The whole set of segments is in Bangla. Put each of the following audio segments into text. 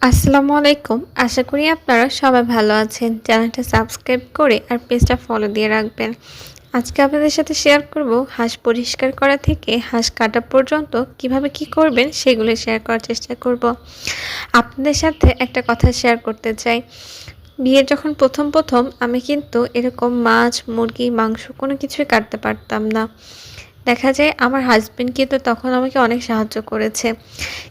আসসালামু আলাইকুম। আশা করি আপনারা সবাই ভালো আছেন। চ্যানেলটা সাবস্ক্রাইব করে আর পেজটা ফলো দিয়ে রাখবেন। আজকে আপনাদের সাথে শেয়ার করব হাঁস পরিষ্কার করা থেকে হাঁস কাটা পর্যন্ত কীভাবে কি করবেন সেগুলো শেয়ার করার চেষ্টা করব। আপনাদের সাথে একটা কথা শেয়ার করতে চাই। বিয়ের যখন প্রথম প্রথম আমি কিন্তু এরকম মাছ, মুরগি, মাংস কোনো কিছুই কাটতে পারতাম না। দেখা যায় আমার হাজব্যান্ড কিন্তু তখন আমাকে অনেক সাহায্য করেছে।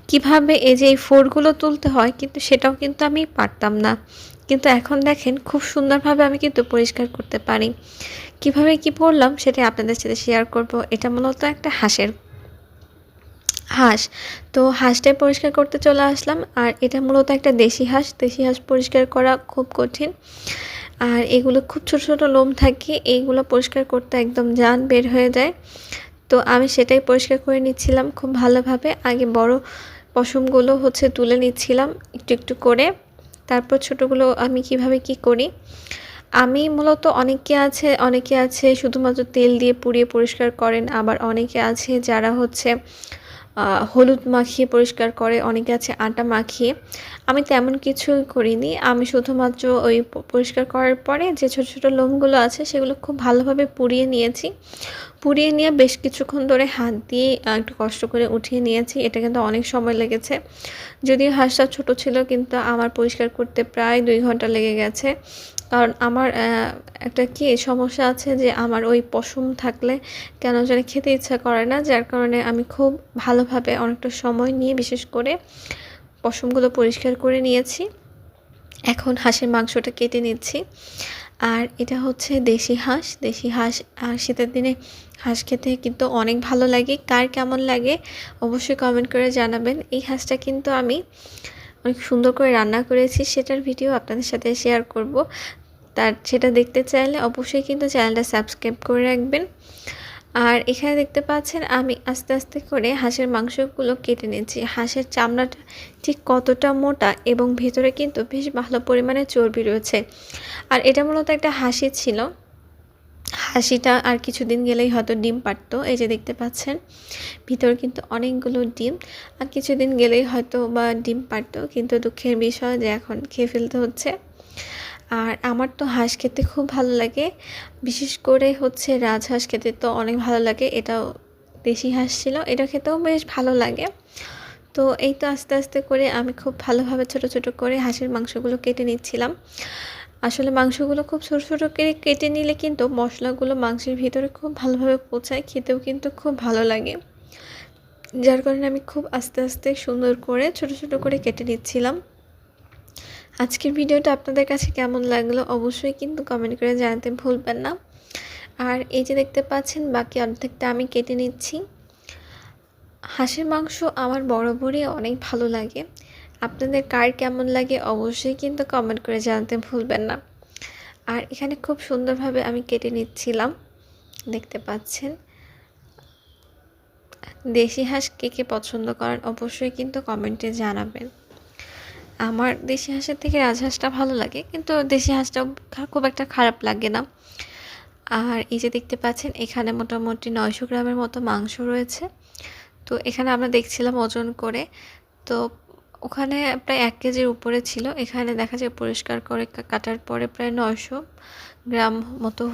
কীভাবে এই যে এই ফোরগুলো তুলতে হয় কিন্তু সেটাও কিন্তু আমি পারতাম না। কিন্তু এখন দেখেন খুব সুন্দরভাবে আমি কিন্তু পরিষ্কার করতে পারি। কীভাবে কি পড়লাম সেটা আপনাদের সাথে শেয়ার করব। এটা মূলত একটা হাঁসের হাঁস। তো হাঁসটাই পরিষ্কার করতে চলে আসলাম। আর এটা মূলত একটা দেশি হাঁস। দেশি হাঁস পরিষ্কার করা খুব কঠিন। আর এগুলো খুব ছোট ছোট লোম থাকে এইগুলো পরিষ্কার করতে একদম জান বের হয়ে যায়। তো আমি সেটাই পরিষ্কার করে নিচ্ছিলাম খুব ভালোভাবে। আগে বড় পশমগুলো হচ্ছে তুলে নিচ্ছিলাম একটু একটু করে। তারপর ছোটোগুলো আমি কীভাবে কি করি? আমি মূলত অনেকে আছে অনেকে আছে শুধুমাত্র তেল দিয়ে পুড়িয়ে পরিষ্কার করেন, আবার অনেকে আছে যারা হচ্ছে হলুদ মাখিয়ে পরিষ্কার করে, অনেকে আছে আটা মাখিয়ে। আমি তেমন কিছুই করিনি। আমি শুধুমাত্র ওই পরিষ্কার করার পরে যে ছোট ছোট লোমগুলো আছে সেগুলো খুব ভালোভাবে পুড়িয়ে নিয়েছি। পুড়িয়ে নিয়ে বেশ কিছুক্ষণ ধরে হাত দিয়ে একটু কষ্ট করে উঠিয়ে নিয়েছি। এটা কিন্তু অনেক সময় লেগেছে। যদিও হাঁসটা ছোট ছিল, কিন্তু আমার পরিষ্কার করতে প্রায় দুই ঘণ্টা লেগে গেছে। কারণ আমার একটা কি সমস্যা আছে যে আমার ওই পশম থাকলে কেন জানি খেতে ইচ্ছা করে না, যার কারণে আমি খুব ভালোভাবে অনেকটা সময় নিয়ে বিশেষ করে পশমগুলো পরিষ্কার করে নিয়েছি। এখন হাঁসের মাংসটা কেটে নিচ্ছি। আর এটা হচ্ছে দেশি হাঁস। দেশি হাঁস, আর শীতের দিনে হাঁস খেতে কিন্তু অনেক ভালো লাগে। কার কেমন লাগে অবশ্যই কমেন্ট করে জানাবেন। এই হাঁসটা কিন্তু আমি অনেক সুন্দর করে রান্না করেছি, সেটার ভিডিও আপনাদের সাথে শেয়ার করব। তার সেটা দেখতে চাইলে অবশ্যই কিন্তু চ্যানেলটা সাবস্ক্রাইব করে রাখবেন। আর এখানে দেখতে পাচ্ছেন আমি আস্তে আস্তে করে হাঁসের মাংসগুলো কেটে নিয়েছি হাঁসের চামড়াটা ঠিক কতটা মোটা এবং ভেতরে কিন্তু বেশ ভালো পরিমাণে চর্বি রয়েছে। আর এটা মূলত একটা হাসি ছিল। হাসিটা আর কিছুদিন গেলেই হয়তো ডিম পারতো এই যে দেখতে পাচ্ছেন, ভিতর কিন্তু অনেকগুলো ডিম। আর কিছুদিন গেলেই হয়তো বা ডিম পারতো কিন্তু দুঃখের বিষয় যে এখন খেয়ে ফেলতে হচ্ছে। আর আমার তো হাঁস খেতে খুব ভালো লাগে। বিশেষ করে হচ্ছে রাজহাঁস খেতে তো অনেক ভালো লাগে, এটাও দেশি হাঁস ছিল, এটা খেতেও বেশ ভালো লাগে। তো এই তো আস্তে আস্তে করে আমি খুব ভালোভাবে ছোট ছোট করে হাঁসের মাংসগুলো কেটে নিচ্ছিলাম। আসলে মাংসগুলো খুব ছোটো ছোটো করে কেটে নিলে কিন্তু মশলাগুলো মাংসের ভিতরে খুব ভালোভাবে পচায় খেতেও কিন্তু খুব ভালো লাগে। যার কারণে আমি খুব আস্তে আস্তে সুন্দর করে ছোট ছোট করে কেটে নিচ্ছিলাম। আজকের ভিডিওটা আপনাদের কাছে কেমন লাগল অবশ্যই কিন্তু কমেন্ট করে জানাতে ভুলবেন না। আর এই যে দেখতে পাচ্ছেন, বাকি অর্ধেকটা আমি কেটে নিচ্ছি। হাঁসের মাংস আমার বরাবরই অনেক ভালো লাগে। আপনাদের কার কেমন লাগে অবশ্যই কিন্তু কমেন্ট করে জানাতে ভুলবেন না। আর এখানে খুব সুন্দরভাবে আমি কেটে নিচ্ছিলাম, দেখতে পাচ্ছেন। দেশি হাঁস কে কে পছন্দ করেন অবশ্যই কিন্তু কমেন্টে জানাবেন। আমার দেশি হাঁসের থেকে রাজহাঁসটা ভালো লাগে, কিন্তু দেশি হাঁসটাও খুব একটা খারাপ লাগে না। আর এই যে দেখতে পাচ্ছেন, এখানে মোটামুটি নয়শো গ্রামের মতো মাংস রয়েছে। তো এখানে আমরা দেখছিলাম ওজন করে। তো ওখানে প্রায় এক কেজির উপরে ছিল। এখানে দেখা যায় পরিষ্কার করে কাটার পরে প্রায় নয়শো গ্রাম মতো